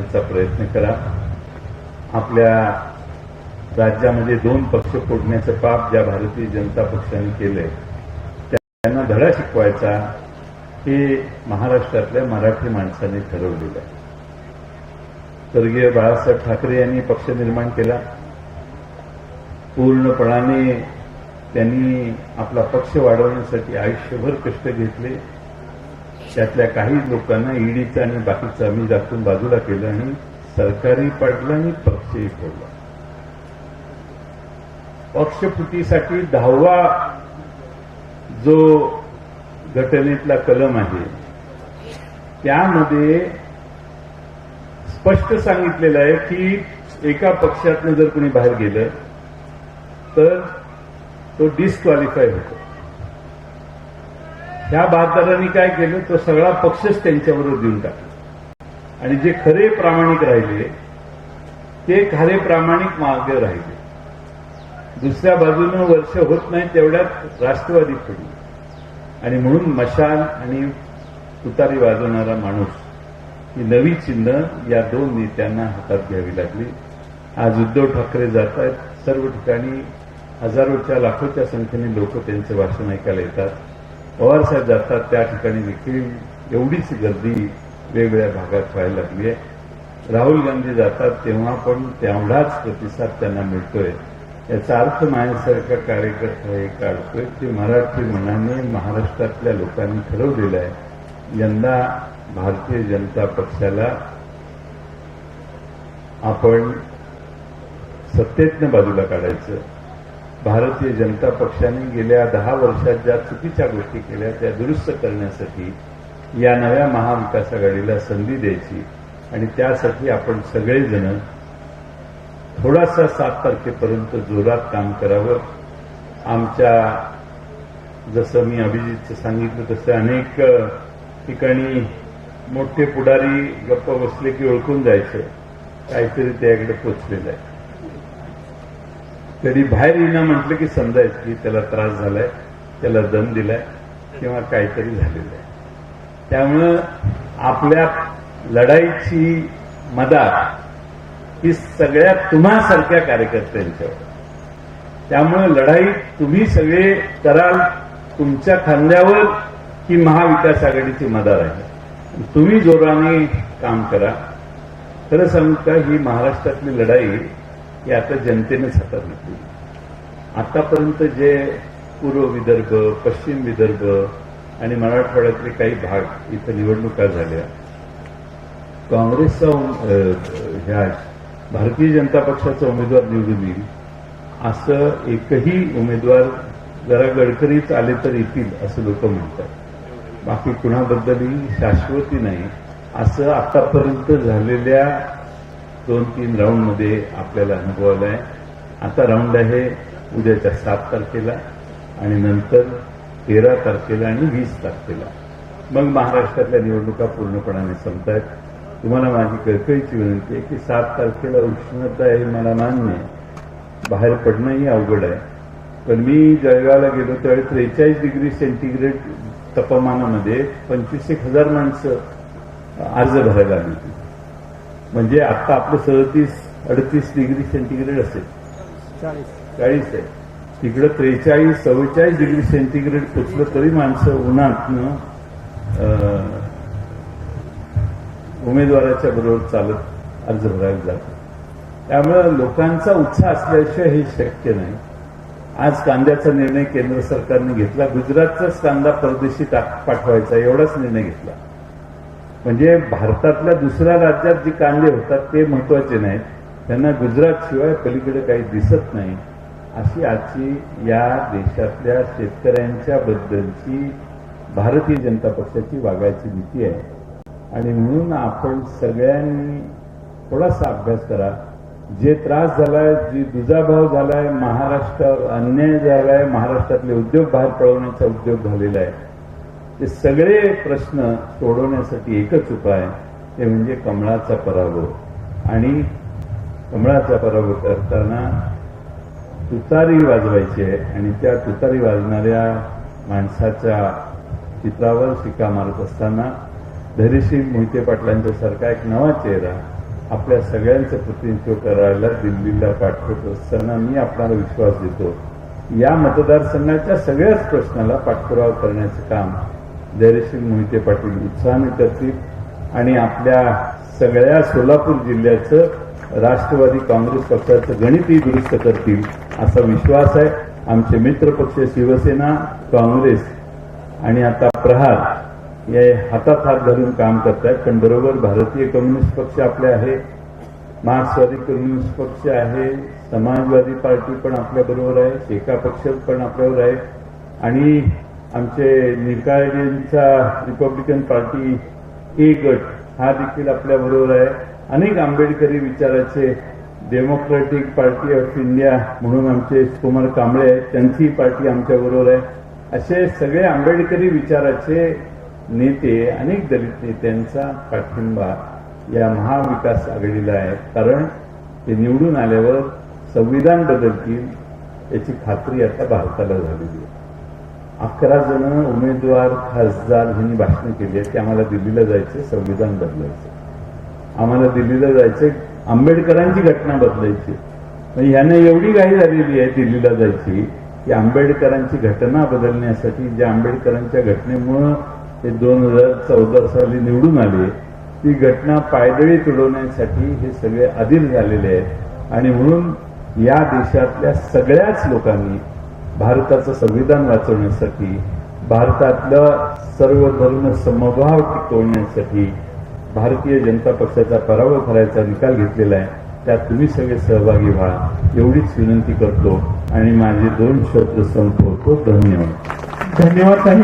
करण्याचा प्रयत्न करा. आपल्या राज्यामध्ये दोन पक्ष फोडण्याचं पाप ज्या भारतीय जनता पक्षाने केलंय त्यांना धडा शिकवायचा हे महाराष्ट्रातल्या मराठी माणसाने ठरवलेलं आहे. स्वर्गीय बाळासाहेब ठाकरे यांनी पक्ष निर्माण केला. पूर्णपणाने त्यांनी आपला पक्ष वाढवण्यासाठी आयुष्यभर कष्ट घेतले. त्यातल्या काही लोकांना ईडीचं आणि बाकीचं आम्ही दाखवून बाजूला केलं आणि सरकारी पाडलं आणि पक्षही फोडला. पक्षफुटीसाठी दहावा जो घटनेतला कलम आहे त्यामध्ये स्पष्ट सांगितलेलं आहे की एका पक्षातनं जर कोणी बाहेर गेलं तर तो डिस्क्वालिफाय होतो. ह्या बहादरांनी काय केलं तो सगळा पक्षच त्यांच्याबरोबर देऊन टाकला. आणि जे खरे प्रामाणिक राहिले ते खरे प्रामाणिक मार्ग राहिले. दुसऱ्या बाजूनं वर्ष होत नाही तेवढ्यात राष्ट्रवादी पडली आणि म्हणून मशाल आणि तुतारी वाजवणारा माणूस ही नवी चिन्ह या दोन नेत्यांना हातात घ्यावी लागली. आज उद्धव ठाकरे जात आहेत. सर्व ठिकाणी हजारोच्या लाखोच्या संख्येने लोक त्यांचं भाषण ऐकायला येतात. पवारसाहेब जातात त्या ठिकाणी देखील एवढीच गर्दी वेगवेगळ्या भागात व्हायला लागली आहे. राहुल गांधी जातात तेव्हा पण तेवढाच प्रतिसाद त्यांना मिळतोय. याचा अर्थ माझ्यासारखा कार्यकर्ता हे काढतोय की मराठी मनाने महाराष्ट्रातल्या लोकांनी ठरवलेलं आहे. यंदा भारतीय जनता पक्षाला आपण सत्तेतनं बाजूला काढायचं. भारतीय जनता पक्षाने गेल्या दहा वर्षात ज्या चुकीच्या गोष्टी केल्या त्या दुरुस्त करण्यासाठी या नव्या महाविकास आघाडीला संधी द्यायची आणि त्यासाठी आपण सगळेजण थोडासा सात तारखेपर्यंत जोरात काम करावं. आमच्या जसं मी अभिजितचं सांगितलं तसं अनेक ठिकाणी मोठे पुढारी गप्प बसले की ओळखून जायचं. काहीतरी त्याकडे पोचलेलं आहे. कधी बाहेर येणं म्हटलं की समजायचं की त्याला त्रास झालाय त्याला दम दिलाय किंवा काहीतरी झालेलं आहे. त्यामुळं आपल्या लढाईची मदार ही सगळ्या तुम्हासारख्या कार्यकर्त्यांच्यावर. त्यामुळे लढाई तुम्ही सगळे कराल तुमच्या खांद्यावर ही महाविकास आघाडीची मदार आहे. तुम्ही जोराने काम करा. खरं सांगू का ही महाराष्ट्रातली लढाई ही आता जनतेनेच हातात घेतली आतापर्यंत जे पूर्व विदर्भ पश्चिम विदर्भ आणि मराठवाड्यातले काही भाग इथं निवडणुका झाल्या. काँग्रेसचा ह्या भारतीय जनता पक्षाचा उमेदवार निवडून येईल असं एकही उमेदवार जरा गडकरीच आले तर येतील असं लोक म्हणतात. बाकी कुणाबद्दलही शाश्वती नाही. असं आतापर्यंत झालेल्या दोन तीन राऊंडमध्ये आपल्याला अनुभव आहे आता राऊंड आहे उद्याच्या सात तारखेला आणि नंतर तेरा तारखेला आणि वीस तारखेला. मग महाराष्ट्रातल्या निवडणुका पूर्णपणाने संपतायत. तुम्हाला माझी कळकळीची विनंती आहे की सात तारखेला उष्णता हे मला मान्य आहे. बाहेर पडणंही अवघड आहे. पण मी जळगावला गेलो त्यावेळी त्रेचाळीस डिग्री सेंटीग्रेड तापमानामध्ये पंचवीस एक हजार माणसं अर्ज भरायला आली होती. म्हणजे आता आपलं सदतीस अडतीस डिग्री सेंटीग्रेड असेल. चाळीस. आहे. तिकडं त्रेचाळीस चव्वेचाळीस डिग्री सेंटीग्रेड पोचलं तरी माणसं उन्हातनं अं, उमेदवाराच्या बरोबर चालत अर्ज भरायला जातात. त्यामुळे लोकांचा उत्साह असल्याशिवाय हे शक्य नाही. आज कांद्याचा निर्णय केंद्र सरकारने घेतला गुजरातचाच कांदा परदेशी पाठवायचा एवढाच निर्णय घेतला. म्हणजे भारतातल्या दुसऱ्या राज्यात जे कांदे होतात ते महत्त्वाचे नाहीत. त्यांना गुजरात शिवाय पलीकडे काही दिसत नाही. अशी आजची या देशातल्या शेतकऱ्यांच्या बद्दलची भारतीय जनता पक्षाची वागायची भीती आहे. आणि म्हणून आपण सगळ्यांनी थोडासा अभ्यास करा. जे त्रास झालाय जी दुजाभाव झालाय महाराष्ट्रावर अन्याय झालाय महाराष्ट्रातले उद्योग बाहेर पळवण्याचा उद्योग झालेला आहे. ते सगळे प्रश्न सोडवण्यासाठी एकच उपाय ते म्हणजे कमळाचा पराभव. आणि कमळाचा पराभव करताना तुतारी वाजवायची आहे आणि त्या तुतारी वाजणाऱ्या माणसाच्या चित्रावर शिका मारत असताना धैर्यशील मोहिते पाटलांच्या सारखा एक नवा चेहरा आपल्या सगळ्यांचं प्रतिनिधित्व करायला दिल्लीला पाठवत असताना मी आपणाला विश्वास देतो. या मतदारसंघाच्या सगळ्याच प्रश्नाला पाठपुरावा करण्याचं काम धैर्यशील मोहिते पाटील उत्साहाने करतील. आणि आपल्या सगळ्या सोलापूर जिल्ह्याचं राष्ट्रवादी काँग्रेस पक्षाचं गणितही दुरुस्त करतील असा विश्वास आहे. आमचे मित्र पक्ष शिवसेना काँग्रेस आणि आता प्रहार हे हातात हात घालून काम करतायत. पण बरोबर भारतीय कम्युनिस्ट पक्ष आपले आहे मार्क्सवादी कम्युनिस्ट पक्ष आहे समाजवादी पार्टी पण आपल्याबरोबर आहे शेका पक्ष पण आपल्यावर आहे. आणि आमचे निकाळजींचा रिपब्लिकन पार्टी ए गट हा देखील आपल्या बरोबर आहे. अनेक आंबेडकरी विचाराचे डेमोक्रॅटिक पार्टी ऑफ इंडिया म्हणून आमचे कुमार कांबळे आहेत. त्यांची पार्टी आमच्या बरोबर आहे. असे सगळे आंबेडकरी विचाराचे नेते अनेक दलित नेत्यांचा पाठिंबा या महाविकास आघाडीला आहे. कारण ते निवडून आल्यावर संविधान बदलतील याची खात्री आता भारताला झालेली आहे. अकरा जण उमेदवार खासदार यांनी भाषणं केली आहेत की आम्हाला दिल्लीला जायचे संविधान बदलायचं आम्हाला दिल्लीला जायचे आंबेडकरांची घटना बदलायची यांना एवढी घाई झालेली आहे दिल्लीला जायची की आंबेडकरांची घटना बदलण्यासाठी ज्या आंबेडकरांच्या घटनेमुळं ते दोन हजार चौदा साली निवडून आले ती घटना पायदळी तुडवण्यासाठी हे सगळे अधीर झालेले आहेत. आणि म्हणून या देशातल्या सगळ्याच लोकांनी भारताचं संविधान वाचवण्यासाठी भारतातलं सर्व धर्म समभाव टिकवण्यासाठी भारतीय जनता पक्षाचा पराभव करायचा निकाल घेतलेला आहे. त्यात तुम्ही सगळे सहभागी व्हा. एवढीच विनंती करतो आणि माझे दोन शब्द संपवतो. धन्यवाद. धन्यवाद साहेब.